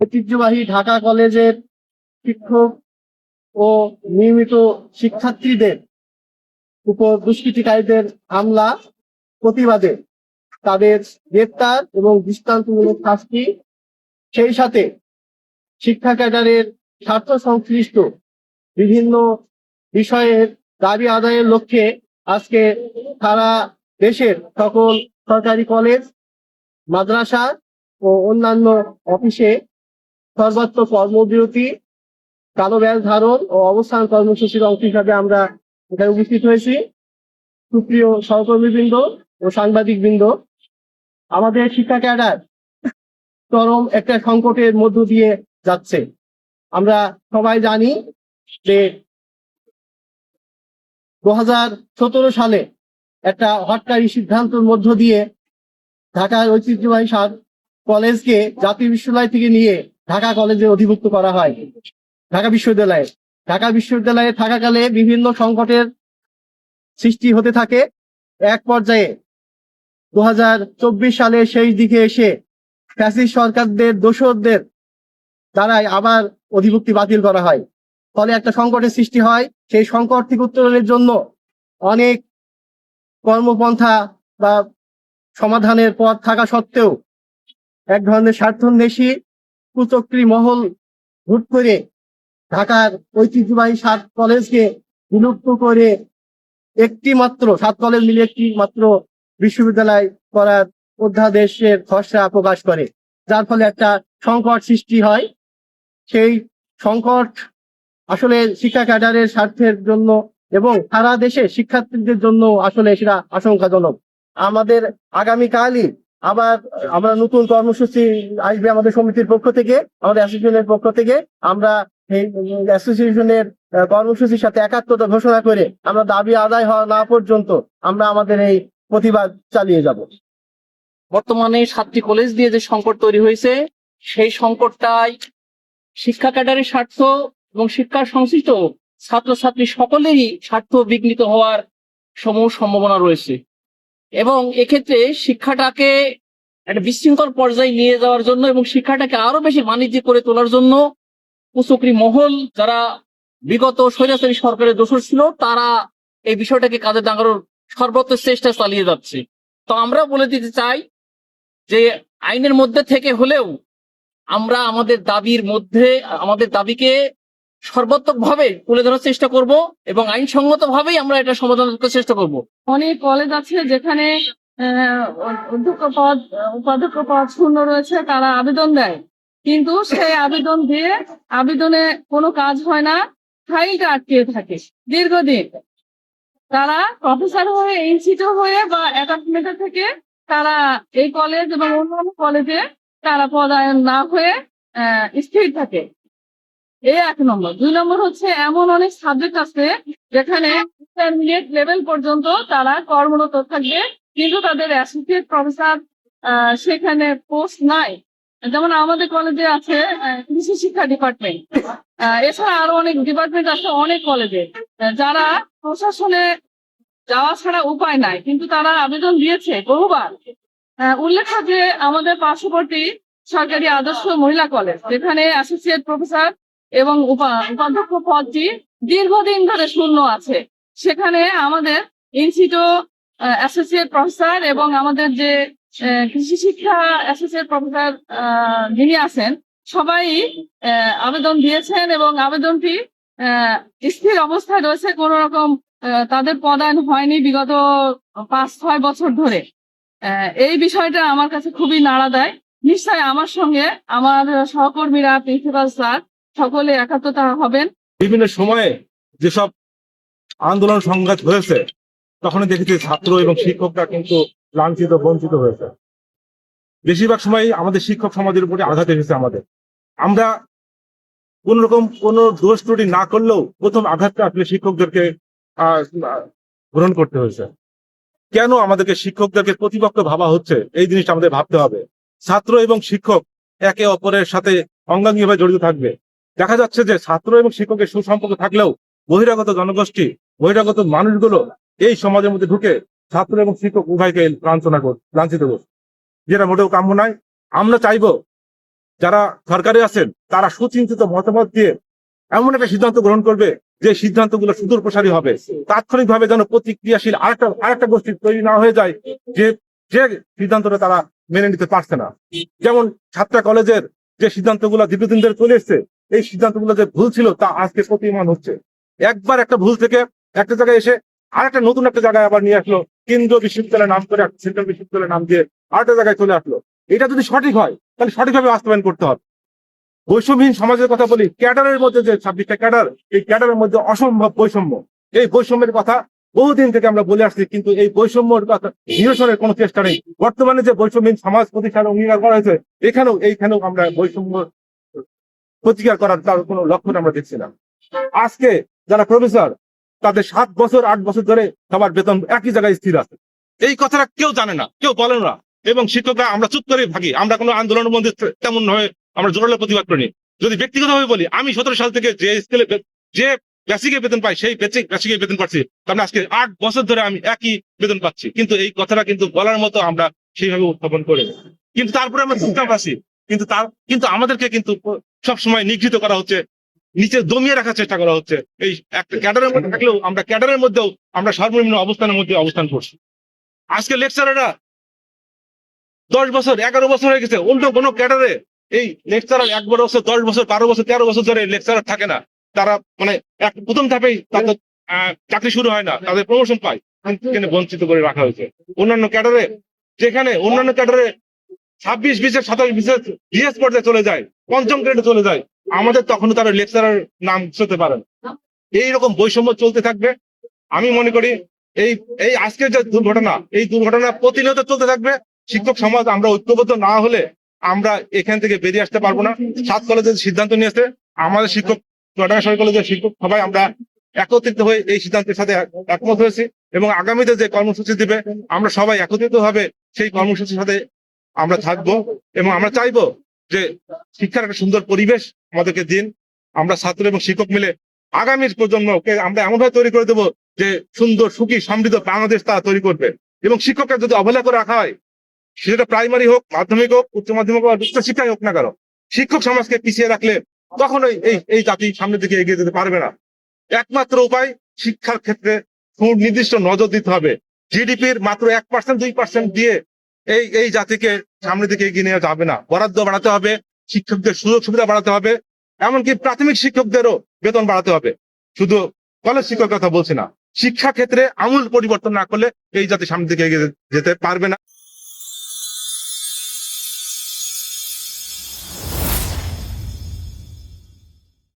ঐতিহ্যবাহী ঢাকা কলেজের শিক্ষক ও নিয়মিত শিক্ষার্থীদের উপর দুষ্কৃতিকারীদের হামলা, প্রতিবাদে তাদের গ্রেপ্তার এবং দৃষ্টান্তমূলক শাস্তি, সেই সাথে শিক্ষা ক্যাডারের স্বার্থ সংশ্লিষ্ট বিভিন্ন বিষয়ের দাবি আদায়ের লক্ষ্যে আজকে সারা দেশের সকল সরকারি কলেজ, মাদ্রাসা ও অন্যান্য অফিসে সর্বত্র কর্মবিরতি, কালো ব্যাস ধারণ ও অবস্থান কর্মসূচির অংশ হিসাবে আমরা এখানে উপস্থিত হয়েছি। সুপ্রিয় সহকর্মীবৃন্দ ও সাংবাদিক বৃন্দ আমাদের শিক্ষা ক্যাডার চরম একটা সংকটের মধ্য দিয়ে যাচ্ছে। আমরা সবাই জানি যে দু হাজার সতেরো সালে একটা হটকারী সিদ্ধান্তের মধ্য দিয়ে ঢাকার ঐতিহ্যবাহী কলেজকে জাতীয় বিশ্ববিদ্যালয় থেকে নিয়ে ঢাকা কলেজে অধিভুক্ত করা হয়। ঢাকা বিশ্ববিদ্যালয়ে। ঢাকা বিশ্ববিদ্যালয়ে থাকাকালে বিভিন্ন সংকটের সৃষ্টি হতে থাকে। এক পর্যায়ে দু হাজার চব্বিশ সালের শেষ দিকে এসে ফ্যাসিস্ট সরকারদের দোসরদের দ্বারাই আবার অধিভুক্তি বাতিল করা হয়। ফলে একটা সংকটের সৃষ্টি হয়। সেই সংকট থেকে উত্তরণের জন্য অনেক কর্মপন্থা বা সমাধানের পথ থাকা সত্ত্বেও এক ধরনের স্বার্থন্বেষী কুচক্রী মহল হুট করে ঢাকার ঐতিহ্যবাহী সাত কলেজকে বিলুপ্ত করে একটি মাত্র সাত কলেজ মিলে একটি মাত্র বিশ্ববিদ্যালয় করার অধ্যাদেশের খসড়া প্রকাশ করে, যার ফলে একটা সংকট সৃষ্টি হয়। সেই সংকট আসলে শিক্ষা ক্যাডারের স্বার্থের জন্য এবং সারা দেশে শিক্ষার্থীদের জন্য আসলে সেটা আশঙ্কাজনক। আমাদের আগামীকালই আবার আমরা নতুন কর্মসূচি আসবে আমাদের সমিতির পক্ষ থেকে, আমাদের অ্যাসোসিয়েশনের পক্ষ থেকে। আমরা এই অ্যাসোসিয়েশনের কর্মসূচির সাথে একাত্মতা ঘোষণা করে আমরা দাবি আদায় হওয়া না পর্যন্ত আমরা আমাদের এই প্রতিবাদ চালিয়ে যাব। বর্তমানে সাতটি কলেজ দিয়ে যে সংকট তৈরি হয়েছে, সেই সংকটটাই শিক্ষা ক্যাডারের স্বার্থ এবং শিক্ষার সংশ্লিষ্ট ছাত্রছাত্রী সকলেরই স্বার্থ বিঘ্নিত হওয়ার সমূহ সম্ভাবনা রয়েছে। এবং এক্ষেত্রে শিক্ষাটাকে একটা বিশৃঙ্খল পর্যায়ে নিয়ে যাওয়ার জন্য এবং শিক্ষাটাকে আরও বেশি বাণিজ্যিক করে তোলার জন্য কুচক্রী মহল যারা বিগত স্বৈরাচারী সরকারের দোষর ছিল, তারা এই বিষয়টাকে কাজে লাগানোর সর্বোচ্চ চেষ্টা চালিয়ে যাচ্ছে। তো আমরা বলে দিতে চাই যে আইনের মধ্যে থেকে হলেও আমরা আমাদের দাবির মধ্যে, আমাদের দাবিকে সর্বাত্মক ভাবে তুলে ধরার চেষ্টা করব এবং আইনসঙ্গত ভাবেই আমরা এটা সমাধান করতে চেষ্টা করব। অনেক কলেজ আছে যেখানে অধ্যক্ষ পদ, উপাধ্যক্ষ পদ শূন্য রয়েছে, তারা আবেদন দেয়। কিন্তু সেই আবেদন দিয়ে আবেদনে কোনো কাজ হয় না, ফাইলটা আটকে থাকে দীর্ঘদিন। তারা প্রফেসর হয়ে ইনস্টিটিউট হয়ে বা অ্যাটাচমেন্ট থেকে তারা এই কলেজ এবং অন্যান্য কলেজে তারা পদায়ন না হয়ে স্থির থাকে। এই এক নম্বর। দুই নম্বর হচ্ছে এমন অনেক সাবজেক্ট আছে যেখানে ইন্টারমিডিয়েট লেভেল পর্যন্ত তারা কর্মরত থাকবে কিন্তু তাদের অ্যাসোসিয়েট প্রফেসর সেখানে পোস্ট নাই। যেমন আমাদের কলেজে আছে কৃষি শিক্ষা ডিপার্টমেন্ট এছাড়া আরও অনেক ডিপার্টমেন্ট আছে অনেক কলেজে যারা প্রশাসনে যাওয়া ছাড়া উপায় নাই কিন্তু তারা আবেদন দিয়েছে বহুবার। আহ, উল্লেখ্য যে আমাদের পার্শ্ববর্তী সরকারি আদর্শ মহিলা কলেজ যেখানে অ্যাসোসিয়েট প্রফেসর এবং উপা- উপাধ্যক্ষ পদটি দীর্ঘদিন ধরে শূন্য আছে। সেখানে আমাদের ইনস্টিটিউট অ্যাসোসিয়েট প্রফেসর এবং আমাদের যে কৃষি শিক্ষা অ্যাসোসিয়েট প্রফেসর যিনি আছেন, সবাই আবেদন দিয়েছেন এবং আবেদনটি স্থির অবস্থায় রয়েছে। কোন রকম তাদের পদায়ন হয়নি বিগত পাঁচ, ছয় বছর ধরে। এই বিষয়টা আমার কাছে খুবই নাড়া দেয় নিশ্চয় আমার সঙ্গে আমার সহকর্মীরা প্রিন্সিপাল স্যার সকলে একাত্মতা হবেন। বিভিন্ন সময়ে যেসব আন্দোলন সংঘাত হয়েছে তখন দেখেছি ছাত্র এবং শিক্ষকরা কিন্তু লাঞ্ছিত, বঞ্চিত হয়েছে। বেশিরভাগ সময় আমাদের শিক্ষক সমাজের উপরে আঘাত এসেছে আমাদের। আমরা কোন রকম কোন দোষ ত্রুটি না করলেও প্রথম আঘাতটা আসলে শিক্ষকদেরকে গ্রহণ করতে হয়েছে। কেন আমাদেরকে শিক্ষকদেরকে প্রতিপক্ষ ভাবা হচ্ছে? এই জিনিসটা আমাদের ভাবতে হবে। ছাত্র এবং শিক্ষক একে অপরের সাথে অঙ্গাঙ্গিভাবে জড়িত থাকবে। দেখা যাচ্ছে যে ছাত্র এবং শিক্ষকের সুসম্পর্ক থাকলেও বহিরাগত জনগোষ্ঠী, বহিরাগত মানুষগুলো এই সমাজের মধ্যে ঢুকে ছাত্র এবং শিক্ষক উভয়কে লাঞ্ছনা কর লাঞ্ছিত করছে। যেটা মোটেও কাম্য নয়। আমরা চাইব যারা সরকারে আছেন, তারা সুচিন্তিত মতামত দিয়ে এমন একটা সিদ্ধান্ত গ্রহণ করবে যে সিদ্ধান্তগুলো সুদূর প্রসারী হবে। তাৎক্ষণিকভাবে যেন প্রতিক্রিয়াশীল আরেকটা আরেকটা গোষ্ঠী তৈরি না হয়ে যায়, যে যে সিদ্ধান্তটা তারা মেনে নিতে পারছে না। যেমন ছাত্রা কলেজের যে সিদ্ধান্তগুলো দীর্ঘদিন ধরে চলে এসছে এই সিদ্ধান্তগুলো যে ভুল ছিল, তা আজকে প্রতিমান হচ্ছে। একবার একটা ভুল থেকে একটা জায়গায় এসে আর একটা নতুন একটা জায়গায় আবার নিয়ে আসলো, কেন্দ্রীয় বিশ্ববিদ্যালয়ের নাম করে, সেন্ট্রাল বিশ্ববিদ্যালয়ের নাম দিয়ে আরেকটা জায়গায় চলে আসলো। এটা যদি সঠিক হয়, তাহলে সঠিকভাবে বাস্তবায়ন করতে হবে। বৈষম্যহীন সমাজের কথা বলি, ক্যাডারের মধ্যে যে ছাব্বিশটা ক্যাডার, এই ক্যাডারের মধ্যে অসম্ভব বৈষম্য। এই বৈষম্যের কথা বহুদিন থেকে আমরা বলে আসছি, কিন্তু এই বৈষম্যর কথা নিরসনের কোনো চেষ্টা নেই। বর্তমানে যে বৈষম্যহীন সমাজ প্রতিষ্ঠার অঙ্গীকার করা হয়েছে, এখানেও, এইখানেও আমরা বৈষম্য প্রতিকার করার তার কোনো লক্ষণ আমরা দেখছি না। আজকে যারা প্রফেসর, তাদের সাত বছর, আট বছর ধরে সবার বেতন একই জায়গায় স্থির আছে। এই কথাটা কেউ জানে না, কেউ বলে না। এবং শিক্ষকরা আমরা চুপ করে থাকি আমরা কোনো আন্দোলনের মধ্যে তেমন হয়ে আমরা জোরালো প্রতিবাদ করিনি যদি ব্যক্তিগতভাবে বলি, আমি সতেরো সাল থেকে যে স্কেলে যে বেসিকে বেতন পাই, সেই বেসিক বেসিকে বেতন পাচ্ছি। কারণ আজকে আট বছর ধরে আমি একই বেতন পাচ্ছি। কিন্তু এই কথাটা কিন্তু বলার মতো আমরা সেইভাবে উত্থাপন করি কিন্তু তারপরে আমরা চুপচাপ আছি কিন্তু তার, কিন্তু আমাদেরকে কিন্তু সব সময় নিগৃহীত করা হচ্ছে, নিচে দমিয়ে রাখার চেষ্টা করা হচ্ছে। এই একটা ক্যাডারের মধ্যে থাকলেও আমরা ক্যাডারের মধ্যেও আমরা সর্বনিম্ন অবস্থানের মধ্যে অবস্থান করছি। আজকে লেকচারাররা দশ বছর, এগারো বছর হয়ে গেছে অন্য কোনো ক্যাডারে এই লেকচারার এক বছর, দশ বছর, বারো বছর, তেরো বছর ধরে লেকচারার থাকে না। তারা মানে এক প্রথম ধাপেই তাদের চাকরি শুরু হয় না, তাদের প্রমোশন পায় বঞ্চিত করে রাখা হয়েছে। অন্যান্য ক্যাডারে, যেখানে অন্যান্য ক্যাডারে ছাব্বিশ বিশের সাতাশ বিশের বিএস পর্যায়ে চলে যায়, পঞ্চম গ্রেডে চলে যায়। আমাদের তখনও তারা লেকচারার নাম হতে পারেন। এইরকম বৈষম্য চলতে থাকবে। আমি মনে করি এই এই আজকের যে দুর্ঘটনা, এই দুর্ঘটনা প্রতিনিয়ত চলতে থাকবে। শিক্ষক সমাজ আমরা ঐক্যবদ্ধ না হলে আমরা এখান থেকে বেরিয়ে আসতে পারব না। সাত কলেজের সিদ্ধান্ত নিয়েছে। আমাদের শিক্ষক চুয়াডাঙ্গা সরকারি কলেজের শিক্ষক সবাই আমরা একত্রিত হয়ে এই সিদ্ধান্তের সাথে একমত হয়েছি এবং আগামীতে যে কর্মসূচি দিবে, আমরা সবাই একত্রিত ভাবে সেই কর্মসূচির সাথে আমরা থাকব এবং আমরা চাইব যে শিক্ষার একটা সুন্দর পরিবেশ আমাদেরকে দিন। আমরা ছাত্র এবং শিক্ষক মিলে আগামীর প্রজন্মকে আমরা এমনভাবে তৈরি করে দেবো যে সুন্দর, সুখী, সমৃদ্ধ বাংলাদেশ তারা তৈরি করবে। এবং শিক্ষকরা যদি অবহেলা করে রাখা হয়, সেটা প্রাইমারি হোক, মাধ্যমিক হোক, উচ্চ মাধ্যমিক হোক, উচ্চ শিক্ষাই হোক না কেন, শিক্ষক সমাজকে পিছিয়ে রাখলে কখনোই এই এই জাতি সামনের দিকে এগিয়ে যেতে পারবে না। একমাত্র উপায় শিক্ষার ক্ষেত্রে সুনির্দিষ্ট নজর দিতে হবে। জিডিপির মাত্র এক পার্সেন্ট দুই পার্সেন্ট দিয়ে এই এই জাতিকে সামনের দিকে এগিয়ে নেওয়া যাবে না। বরাদ্দ বাড়াতে হবে, শিক্ষকদের সুযোগ সুবিধা বাড়াতে হবে, এমনকি প্রাথমিক শিক্ষকদেরও বেতন বাড়াতে হবে। শুধু কলেজ শিক্ষক কথা বলছি না শিক্ষা ক্ষেত্রে আমূল পরিবর্তন না করলে এই জাতি সামনের দিকে এগিয়ে যেতে পারবে না।